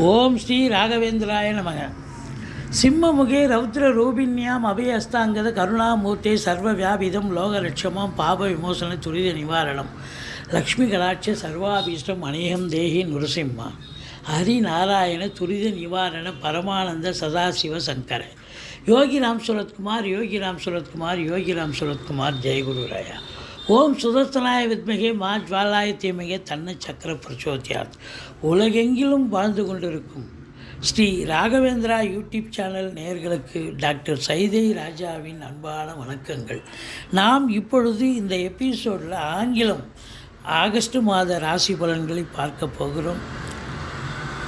ஓம் ஸ்ரீ ராகவேந்திராய நமக. சிம்மமுகே ரௌத்ர ரூபிண்யாம் அபயஸ்தாங்கத கருணாமூர்த்தே சர்வ வியாபிதம் லோகலட்சமம் பாப விமோசன துரித நிவாரணம். லக்ஷ்மி கடாட்ச சர்வாபீஷ்டம் அநேகம் தேகி நுரசிம்மா. ஹரி நாராயண துரித நிவாரண பரமானந்த சதாசிவ சங்கர. யோகிராம் சுரத்குமார் யோகிராம் சுரத்குமார் யோகிராம் சுரத்குமார் ஜெயகுரு ராயா. ஓம் சுதர்சனாய வித்மகே மா ஜுவாலாய தீமகே தன்ன சக்கர பிரச்சோத்தியாத் உலகெங்கிலும் வாழ்ந்து கொண்டிருக்கும் ஸ்ரீ ராகவேந்திரா யூடியூப் சேனல் நேயர்களுக்கு டாக்டர் சைதை ராஜாவின் அன்பான வணக்கங்கள். நாம் இப்பொழுது இந்த எபிசோடில் ஆங்கிலம் ஆகஸ்ட் மாத ராசி பலன்களை பார்க்க போகிறோம்.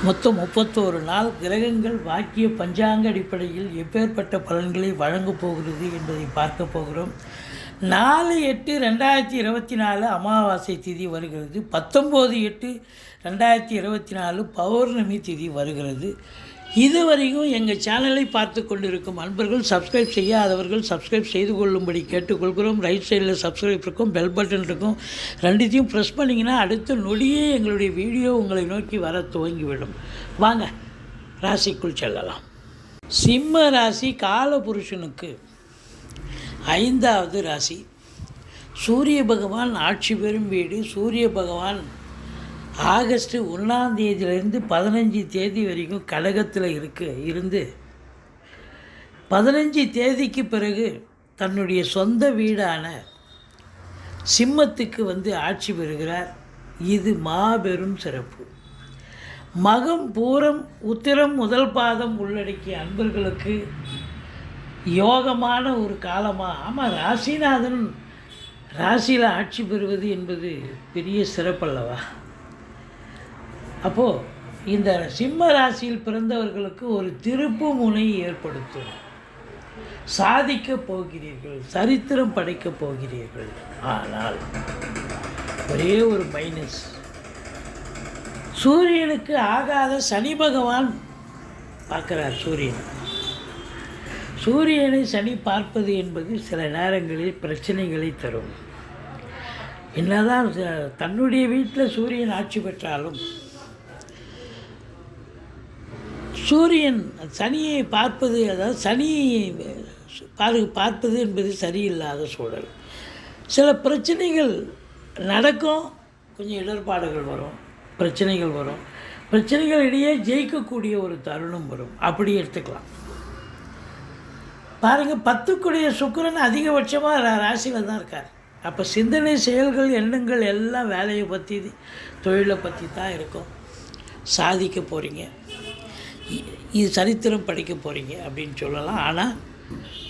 மொத்தம் முப்பத்தோரு நாள் கிரகங்கள் வாக்கிய பஞ்சாங்க அடிப்படையில் எப்பேற்பட்ட பலன்களை வழங்கப் போகிறது என்பதை பார்க்க போகிறோம். நாலு எட்டு ரெண்டாயிரத்தி இருபத்தி நாலு அமாவாசை திதி வருகிறது. பத்தொம்போது எட்டு ரெண்டாயிரத்தி இருபத்தி நாலு பௌர்ணமி திதி வருகிறது. இதுவரைக்கும் எங்கள் சேனலை பார்த்து கொண்டிருக்கும் அன்பர்கள் சப்ஸ்கிரைப் செய்யாதவர்கள் சப்ஸ்கிரைப் செய்து கொள்ளும்படி கேட்டுக்கொள்கிறோம். ரைட் சைடில் சப்ஸ்கிரைப் இருக்கும் பெல் பட்டன் இருக்கும். ரெண்டுத்தையும் ப்ரெஸ் பண்ணிங்கன்னா அடுத்த நொடியே எங்களுடைய வீடியோ உங்களை நோக்கி வர துவங்கிவிடும். வாங்க ராசிக்குள் செல்லலாம். சிம்ம ராசி காலபுருஷனுக்கு ஐந்தாவது ராசி. சூரிய பகவான் ஆட்சி பெறும் வீடு. சூரிய பகவான் ஆகஸ்ட் ஒன்றாம் தேதியிலேருந்து பதினஞ்சு தேதி வரைக்கும் கழகத்தில் இருக்கு இருந்து பதினஞ்சு தேதிக்கு பிறகு தன்னுடைய சொந்த வீடான சிம்மத்துக்கு வந்து ஆட்சி பெறுகிறார். இது மாபெரும் சிறப்பு. மகம் பூரம் உத்திரம் முதல் பாதம் உள்ளடக்கிய அன்பர்களுக்கு யோகமான ஒரு காலமாக ஆமாம் ராசிநாதன். ராசியில் ஆட்சி பெறுவது என்பது பெரிய சிறப்பல்லவா அப்போது இந்த சிம்ம ராசியில் பிறந்தவர்களுக்கு ஒரு திருப்பு முனை ஏற்படுத்தும். சாதிக்கப் போகிறீர்கள் சரித்திரம் படைக்கப் போகிறீர்கள். ஆனால் ஒரே ஒரு மைனஸ் சூரியனுக்கு ஆகாத சனி பகவான் பார்க்குறார் சூரியன். சூரியனை சனி பார்ப்பது என்பது சில நேரங்களில் பிரச்சனைகளை தரும். என்னதான் ச- தன்னுடைய வீட்டில் சூரியன் ஆட்சி பெற்றாலும் சூரியன் சனியை பார்ப்பது அதாவது சனியை பாரு பார்ப்பது என்பது சரியில்லாத சூழல். சில பிரச்சனைகள் நடக்கும் கொஞ்சம் இடர்பாடுகள் வரும் பிரச்சனைகள் வரும். பிரச்சனைகள் இடையே ஜெயிக்கக்கூடிய ஒரு தருணம் வரும். அப்படி எடுத்துக்கலாம். பாருங்கள் பத்துக்குடைய சுக்கரன் அதிகபட்சமாக ராசியில் தான் இருக்கார். அப்போ சிந்தனை செயல்கள் எண்ணங்கள் எல்லாம் வேலையை பற்றி தொழிலை பற்றி தான் இருக்கும். சாதிக்க போகிறீங்க இது சரித்திரம் படிக்க போகிறீங்க அப்படின்னு சொல்லலாம். ஆனால்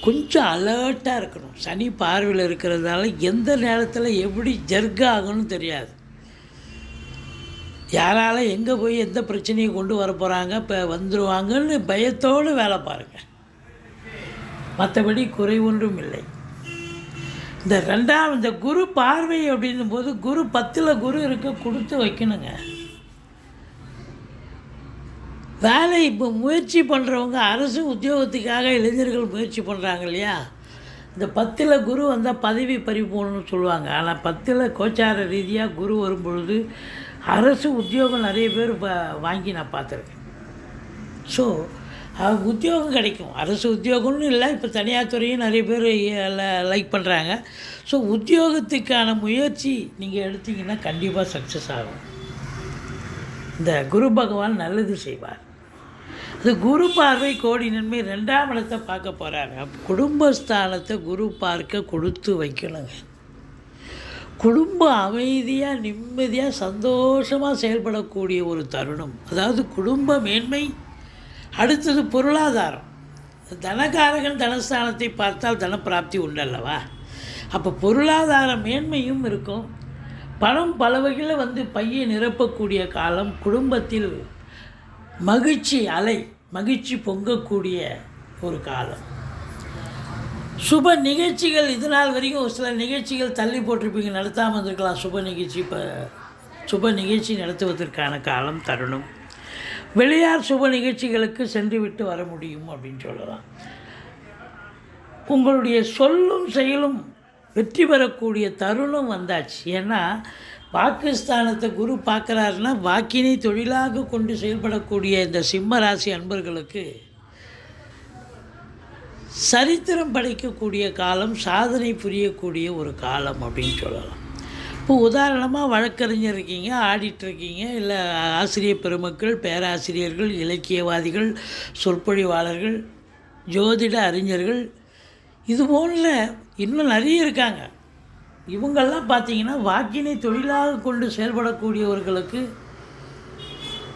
கொஞ்சம் அலர்ட்டாக இருக்கணும். சனி பார்வையில் இருக்கிறதால எந்த நேரத்தில் எப்படி ஜர்க் ஆகணும்னு தெரியாது. யாரால் எங்கே போய் எந்த பிரச்சனையும் கொண்டு வர போகிறாங்க இப்போ வந்துடுவாங்கன்னு பயத்தோடு வேலை பாருங்கள் மற்றபடி குறை ஒன்றும் இல்லை. இந்த ரெண்டாம் இந்த குரு பார்வை அப்படின்னும் போது குரு பத்தில் குரு இருக்க கொடுத்து வைக்கணுங்க. வேலை இப்போ முயற்சி பண்ணுறவங்க அரசு உத்தியோகத்துக்காக இளைஞர்கள் முயற்சி பண்ணுறாங்க இல்லையா? இந்த பத்தில் குரு வந்தால் பதவி பறி போகணும்னு சொல்லுவாங்க. ஆனால் பத்தில் கோச்சார ரீதியாக குரு வரும் பொழுது அரசு உத்தியோகம் நிறைய பேர் வாங்கி நான் பார்த்துருக்கேன். ஸோ உத்தியோகம் கிடைக்கும். அரசு உத்தியோகம்னு இல்லை இப்போ தனியார் துறையும் நிறைய பேர் லைக் பண்ணுறாங்க ஸோ உத்தியோகத்துக்கான முயற்சி நீங்கள் எடுத்தீங்கன்னா கண்டிப்பாக சக்ஸஸ் ஆகும். இந்த குரு பகவான் நல்லது செய்வார். அது குரு பார்வை கோடி நன்மை ரெண்டாம் இடத்தை பார்க்க போகிறாங்க குடும்பஸ்தானத்தை குரு பார்க்க கொடுத்து வைக்கணுங்க. குடும்பம் அமைதியாக நிம்மதியாக சந்தோஷமாக செயல்படக்கூடிய ஒரு தருணம். அதாவது குடும்ப மேன்மை அடுத்தது பொருளாதாரம். தனகாரகன் தனஸ்தானத்தை பார்த்தால் தனப்பிராப்தி உண்டல்லவா? அப்போ பொருளாதார மேன்மையும் இருக்கும். பணம் பல வகையில் வந்து பையை நிரப்பக்கூடிய காலம் குடும்பத்தில் மகிழ்ச்சி அலை மகிழ்ச்சி பொங்கக்கூடிய ஒரு காலம். சுப நிகழ்ச்சிகள் இது நாள் வரைக்கும் ஒரு சில நிகழ்ச்சிகள் தள்ளி போட்டிருப்பீங்க நடத்தாமல் இருந்திருக்கலாம். சுப நிகழ்ச்சி இப்போ சுப நிகழ்ச்சி நடத்துவதற்கான காலம் தருணம். வெளியார் சுப நிகழ்ச்சிகளுக்கு சென்றுவிட்டு வர முடியும் அப்படின்னு சொல்லலாம். உங்களுடைய சொல்லும் செயலும் வெற்றி பெறக்கூடிய தருணம் வந்தாச்சு. ஏன்னா பாகிஸ்தானத்தை குரு பார்க்குறாருன்னா வாக்கினை தொழிலாக கொண்டு செயல்படக்கூடிய இந்த சிம்ம ராசி அன்பர்களுக்கு சரித்திரம் படைக்கக்கூடிய காலம் சாதனை புரியக்கூடிய ஒரு காலம் அப்படின்னு சொல்லலாம். இப்போ உதாரணமாக வழக்கறிஞர் இருக்கீங்க ஆடிட்டு இருக்கீங்க இல்லை ஆசிரியர் பெருமக்கள் பேராசிரியர்கள் இலக்கியவாதிகள் சொற்பொழிவாளர்கள் ஜோதிட அறிஞர்கள் இது போன்ற இன்னும் நிறைய இருக்காங்க. இவங்கெல்லாம் பார்த்தீங்கன்னா வாக்கினை தொழிலாக கொண்டு செயல்படக்கூடியவர்களுக்கு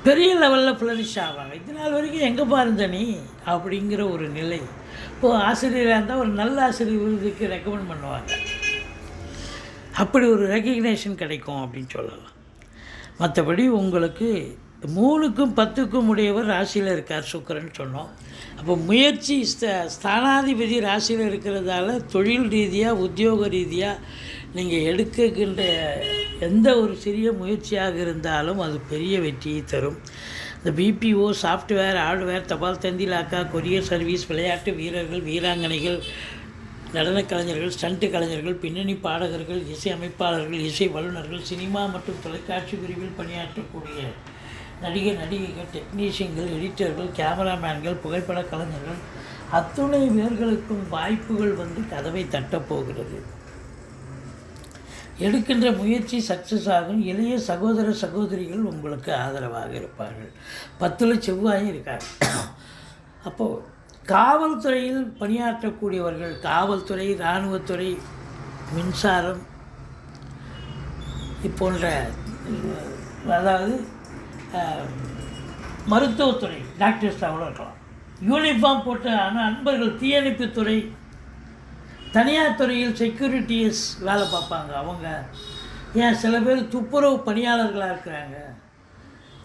பெரிய லெவலில் ஃப்ளரிஷ் ஆவாங்க. இது நாள் வரைக்கும் எங்கே பாருந்த நீ அப்படிங்கிற ஒரு நிலை. இப்போது ஆசிரியராக இருந்தால் ஒரு நல்ல ஆசிரியர் விருதுக்கு ரெக்கமெண்ட் பண்ணுவாங்க. அப்படி ஒரு ரெக்கக்னேஷன் கிடைக்கும் அப்படின்னு சொல்லலாம். மற்றபடி உங்களுக்கு மூணுக்கும் பத்துக்கும் உடையவர் ராசியில் இருக்கார் சுக்கரன் சொன்னோம். அப்போ முயற்சி ஸ்த ஸ்தானாதிபதி ராசியில் இருக்கிறதால தொழில் ரீதியாக உத்தியோக ரீதியாக நீங்கள் எடுக்கின்ற எந்த ஒரு சிறிய முயற்சியாக இருந்தாலும் அது பெரிய வெற்றியை தரும். இந்த பிபிஓ சாஃப்ட்வேர் ஹார்ட்வேர் தபால் தந்தி லாக்கா கொரியர் சர்வீஸ் விளையாட்டு வீரர்கள் வீராங்கனைகள் நடனக் கலைஞர்கள் ஸ்டண்ட் கலைஞர்கள் பின்னணி பாடகர்கள் இசை அமைப்பாளர்கள் இசை வல்லுநர்கள் சினிமா மற்றும் தொலைக்காட்சி பிரிவில் பணியாற்றக்கூடிய நடிகர் நடிகைகள் டெக்னீஷியன்கள் எடிட்டர்கள் கேமராமேன்கள் புகைப்பட கலைஞர்கள் அத்துணை பேர்களுக்கும் வாய்ப்புகள் வந்து கதவை தட்டப்போகிறது எடுக்கின்ற முயற்சி சக்ஸஸ் ஆகும். இளைய சகோதர சகோதரிகள் உங்களுக்கு ஆதரவாக இருப்பார்கள். பத்தில் செவ்வாயும் இருக்காங்க அப்போது காவல்துறையில் பணியாற்றக்கூடியவர்கள் காவல்துறை இராணுவத்துறை மின்சாரம் இப்போன்ற அதாவது மருத்துவத்துறை டாக்டர்ஸ் அவ்வளோ இருக்கலாம். யூனிஃபார்ம் போட்ட ஆனால் அன்பர்கள் தீயணைப்புத்துறை தனியார் துறையில் செக்யூரிட்டிஸ் வேலை பார்ப்பாங்க. அவங்க ஏன் சில பேர் துப்புரவு பணியாளர்களாக இருக்கிறாங்க.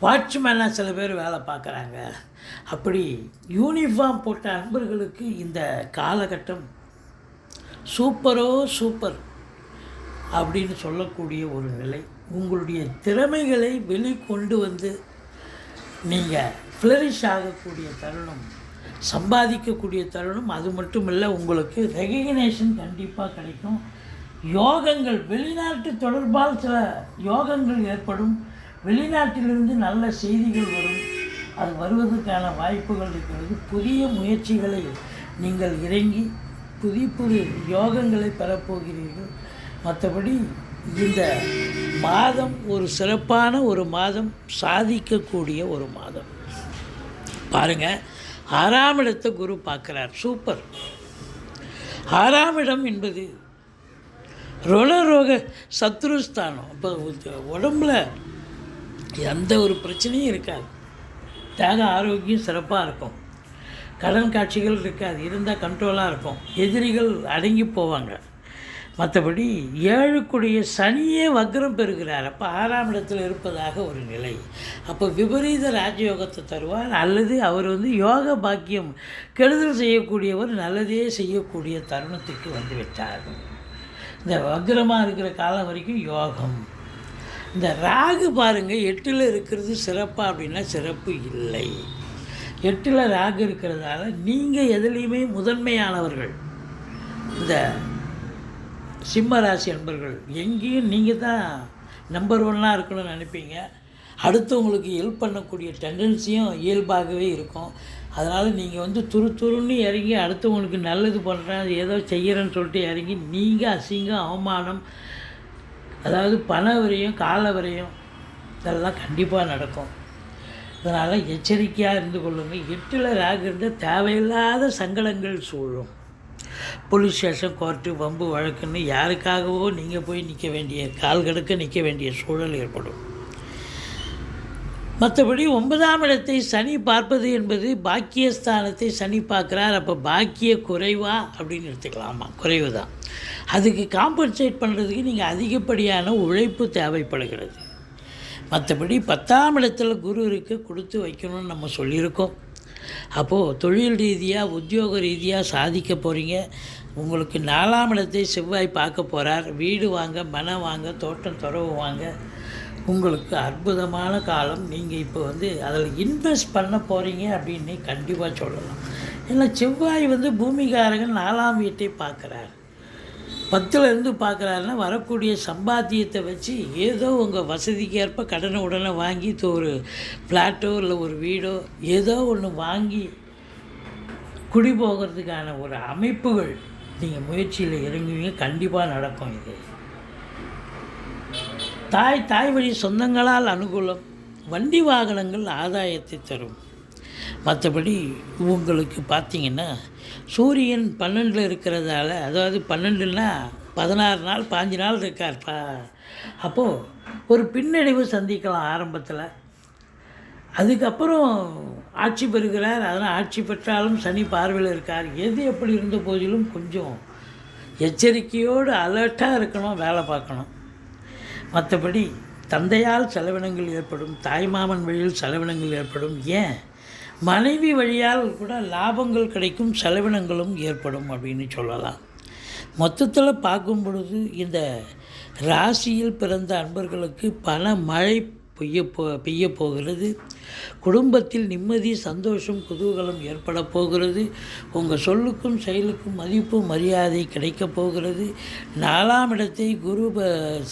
வாட்ச்மேனாக சில பேர் வேலை பார்க்குறாங்க. அப்படி யூனிஃபார்ம் போட்ட அன்பர்களுக்கு இந்த காலகட்டம் சூப்பரோ சூப்பர் அப்படின்னு சொல்லக்கூடிய ஒரு நிலை. உங்களுடைய திறமைகளை வெளிக்கொண்டு வந்து நீங்கள் ஃப்ளரிஷ் ஆகக்கூடிய தருணம் சம்பாதிக்கக்கூடிய தருணம் அது மட்டும் இல்லை உங்களுக்கு ரெகக்னேஷன் கண்டிப்பாக கிடைக்கும். யோகங்கள் வெளிநாட்டு தொடர்பால் சில யோகங்கள் ஏற்படும். வெளிநாட்டிலிருந்து நல்ல செய்திகள் வரும். அது வருவதற்கான வாய்ப்புகள் இருக்கிறது. புதிய முயற்சிகளை நீங்கள் இறங்கி புதிய புது யோகங்களை பெறப்போகிறீர்கள் மற்றபடி இந்த மாதம் ஒரு சிறப்பான ஒரு மாதம் சாதிக்கக்கூடிய ஒரு மாதம். பாருங்கள் ஆறாம் இடத்தை குரு பார்க்குறார். சூப்பர் ஆறாம் இடம் என்பது ருணரோக சத்ருஸ்தானம். இப்போ உடம்புல எந்த ஒரு பிரச்சனையும் இருக்காது. தேக ஆரோக்கியம் சிறப்பாக இருக்கும். கடன் காட்சிகள் இருக்காது. இருந்தால் கண்ட்ரோலாக இருக்கும். எதிரிகள் அடங்கி போவாங்க. மற்றபடி ஏழுக்குடைய சனியே வக்ரம் பெறுகிறார். அப்போ ஆறாம் இடத்தில் இருப்பதாக ஒரு நிலை. அப்போ விபரீத ராஜயோகத்தை தருவார். அல்லது அவர் வந்து யோக பாக்கியம் கெடுதல் செய்யக்கூடியவர் நல்லதே செய்யக்கூடிய தருணத்துக்கு வந்து விட்டார். இந்த வக்ரமாக இருக்கிற காலம் வரைக்கும் யோகம். இந்த ராகு பாருங்கள் எட்டில் இருக்கிறது சிறப்பாக அப்படின்னா சிறப்பு இல்லை. எட்டில் ராகு இருக்கிறதால நீங்கள் எதுலேயுமே முதன்மையானவர்கள். இந்த சிம்ம ராசி அன்பர்கள் எங்கேயும் நீங்கள் தான் நம்பர் ஒன்னாக இருக்கணும்னு நினைப்பீங்க. அடுத்தவங்களுக்கு ஹெல்ப் பண்ணக்கூடிய டெண்டன்சியும் இயல்பாகவே இருக்கும். அதனால் நீங்கள் வந்து துரு துருன்னு இறங்கி அடுத்தவங்களுக்கு நல்லது பண்ணுறேன் அது ஏதோ செய்கிறேன்னு சொல்லிட்டு இறங்கி நீங்கள் அசிங்கம் அவமானம் அதாவது பண வரையும் கால வரையும் இதெல்லாம் கண்டிப்பாக நடக்கும். அதனால் எச்சரிக்கையாக இருந்து கொள்ளுங்கள் எட்டில் ராகு இருந்தால் தேவையில்லாத சங்கடங்கள் சூழும். போலீஸ் ஸ்டேஷன் கோர்ட்டு வம்பு வழக்குன்னு யாருக்காகவோ நீங்கள் போய் நிற்க வேண்டிய கால் கடுக்க நிற்க வேண்டிய சூழல் ஏற்படும். மற்றபடி ஒன்பதாம் இடத்தை சனி பார்ப்பது என்பது பாக்கியஸ்தானத்தை சனி பார்க்குறார். அப்போ பாக்கிய குறைவா அப்படின்னு எடுத்துக்கலாமா? குறைவு தான் அதுக்கு காம்பன்சேட் பண்ணுறதுக்கு நீங்கள் அதிகப்படியான உழைப்பு தேவைப்படுகிறது. மற்றபடி பத்தாம் இடத்துல குரு இருக்க கொடுத்து வைக்கணும்னு நம்ம சொல்லியிருக்கோம். அப்போது தொழில் ரீதியாக உத்தியோக ரீதியாக சாதிக்க போகிறீங்க உங்களுக்கு நாலாம் இடத்தை செவ்வாய் பார்க்க போகிறார் வீடு வாங்க மனம் வாங்க தோட்டம் துறவு வாங்க. உங்களுக்கு அற்புதமான காலம். நீங்கள் இப்போ வந்து அதில் இன்வெஸ்ட் பண்ண போகிறீங்க அப்படின்னு கண்டிப்பாக சொல்லலாம். ஏன்னா செவ்வாய் வந்து பூமிகாரகன் நாலாம் வீட்டை பார்க்குறாரு. பத்துலேருந்து பார்க்குறாருன்னா வரக்கூடிய சம்பாத்தியத்தை வச்சு ஏதோ உங்கள் வசதிக்கு ஏற்ப கடனை உடனே வாங்கி தோ- ஒரு ஃப்ளாட்டோ இல்லை ஒரு வீடோ ஏதோ ஒன்று வாங்கி குடி போகிறதுக்கான ஒரு அமைப்புகள் நீங்கள் முயற்சியில் இறங்குவீங்க. கண்டிப்பாக நடக்கும் இது. தாய் தாய் வழி சொந்தங்களால் அனுகூலம் வண்டி வாகனங்கள் ஆதாயத்தை தரும். மற்றபடி உங்களுக்கு பார்த்தீங்கன்னா சூரியன் பன்னெண்டில் இருக்கிறதால அதாவது பன்னெண்டுன்னா பதினாறு நாள் பாஞ்சு நாள் இருக்கார்ப்பா. அப்போது ஒரு பின்னடைவு சந்திக்கலாம் ஆரம்பத்தில். அதுக்கப்புறம் ஆட்சி பெறுகிறார் அதனால் ஆட்சி பெற்றாலும் சனி பார்வையில் இருக்கார். எது எப்படி இருந்த போதிலும் கொஞ்சம் எச்சரிக்கையோடு அலர்ட்டாக இருக்கணும் வேலை பார்க்கணும். மற்றபடி தந்தையால் செலவினங்கள் ஏற்படும் தாய்மாமன் வழியில் செலவினங்கள் ஏற்படும். ஏன்? மனைவி வழியால் கூட லாபங்கள் கிடைக்கும் செலவினங்களும் ஏற்படும் அப்படின்னு சொல்லலாம். மொத்தத்தில் பார்க்கும் பொழுது இந்த ராசியில் பிறந்த அன்பர்களுக்கு பண மழை பெய்ய போ பெய்ய போகிறது. குடும்பத்தில் நிம்மதி சந்தோஷம் குதூகலம் ஏற்பட போகிறது. உங்கள் சொல்லுக்கும் செயலுக்கும் மதிப்பு மரியாதை கிடைக்கப் போகிறது. நாலாம் இடத்தை குரு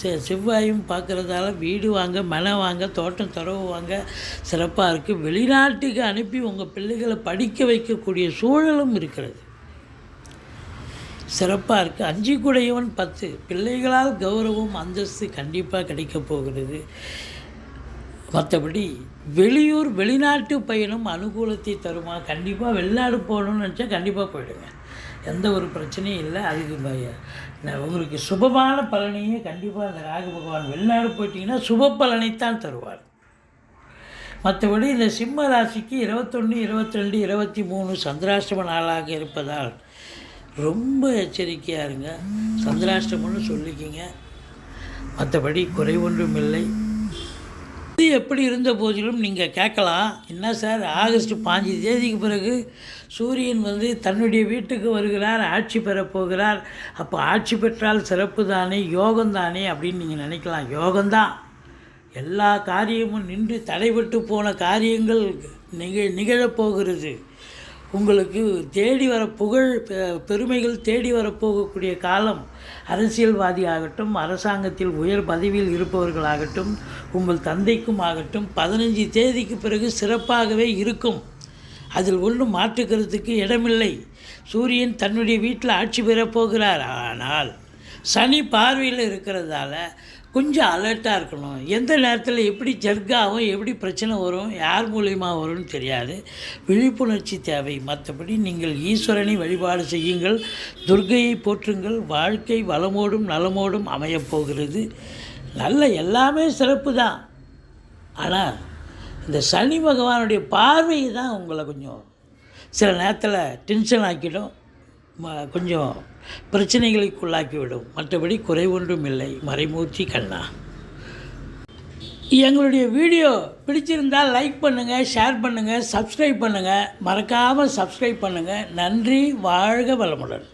செ- செவ்வாயும் பார்க்குறதால வீடு வாங்க மனை வாங்க தோட்டம் துறவு வாங்க சிறப்பாக இருக்குது வெளிநாட்டுக்கு அனுப்பி உங்கள் பிள்ளைகளை படிக்க வைக்கக்கூடிய சூழலும் இருக்கிறது. சிறப்பாக இருக்குது அஞ்சு கூடையவன் பத்து. பிள்ளைகளால் கௌரவம் அந்தஸ்து கண்டிப்பாக கிடைக்கப் போகிறது. மற்றபடி வெளியூர் வெளிநாட்டு பயணம் அனுகூலத்தை தருமா? கண்டிப்பாக வெளிநாடு போகணும்னு நினச்சா கண்டிப்பாக போயிடுங்க. எந்த ஒரு பிரச்சனையும் இல்லை. அதுக்கு உங்களுக்கு சுபமான பலனையே கண்டிப்பாக அந்த ராகு பகவான் வெளிநாடு போயிட்டீங்கன்னா சுப பலனைத்தான் தருவார். மற்றபடி இந்த சிம்ம ராசிக்கு இருபத்தொன்று இருபத்திரெண்டு இருபத்தி மூணு சந்திராஷ்டம நாளாக இருப்பதால் ரொம்ப எச்சரிக்கையாக இருங்க. சந்திராஷ்டமம்னு சொல்லிக்கிங்க. மற்றபடி குறை ஒன்றும் இல்லை இது எப்படி இருந்த போதிலும் நீங்கள் கேட்கலாம். என்ன சார்? ஆகஸ்ட் பாஞ்சு தேதிக்கு பிறகு சூரியன் வந்து தன்னுடைய வீட்டுக்கு வருகிறார் ஆட்சி பெறப்போகிறார் அப்போ ஆட்சி பெற்றால் சிறப்பு தானே யோகம் தானே அப்படின்னு நீங்கள் நினைக்கலாம். யோகம்தான். எல்லா காரியமும் நின்று தடைபட்டு போன காரியங்கள் நிக நிகழப்போகிறது உங்களுக்கு தேடி வர புகழ் பெ- பெருமைகள் தேடி வரப்போகக்கூடிய காலம் அரசியல்வாதி ஆகட்டும் அரசாங்கத்தில் உயர் பதவியில் இருப்பவர்களாகட்டும் உங்கள் தந்தைக்கும் ஆகட்டும் பதினஞ்சு தேதிக்கு பிறகு சிறப்பாகவே இருக்கும். அதில் ஒன்றும் மாற்றுக்கிறதுக்கு இடமில்லை. சூரியன் தன்னுடைய வீட்டில் ஆட்சி பெறப்போகிறார் ஆனால் சனி பார்வையில் இருக்கிறதால கொஞ்சம் அலர்ட்டாக இருக்கணும். எந்த நேரத்தில் எப்படி ஜர்காவும் எப்படி பிரச்சனை வரும் யார் மூலியமாக வரும்னு தெரியாது. விழிப்புணர்ச்சி தேவை. மற்றபடி நீங்கள் ஈஸ்வரனை வழிபாடு செய்யுங்கள். துர்கையை போற்றுங்கள். வாழ்க்கை வளமோடும் நலமோடும் அமையப் போகிறது. நல்ல எல்லாமே சிறப்பு தான். ஆனால் இந்த சனி பகவானுடைய பார்வை தான் உங்களை கொஞ்சம் சில நேரத்தில் டென்ஷன் ஆக்கிடும். கொஞ்சம் பிரச்சனைகளுக்குள்ளாக்கிவிடும். மற்றபடி குறை ஒன்றும் இல்லை. மறைமூர்த்தி கண்ணா. எங்களுடைய வீடியோ பிடிச்சிருந்தால் லைக் பண்ணுங்கள் ஷேர் பண்ணுங்கள் சப்ஸ்கிரைப் பண்ணுங்கள் மறக்காமல் சப்ஸ்கிரைப் பண்ணுங்கள் நன்றி வாழ்க வளமுடன்.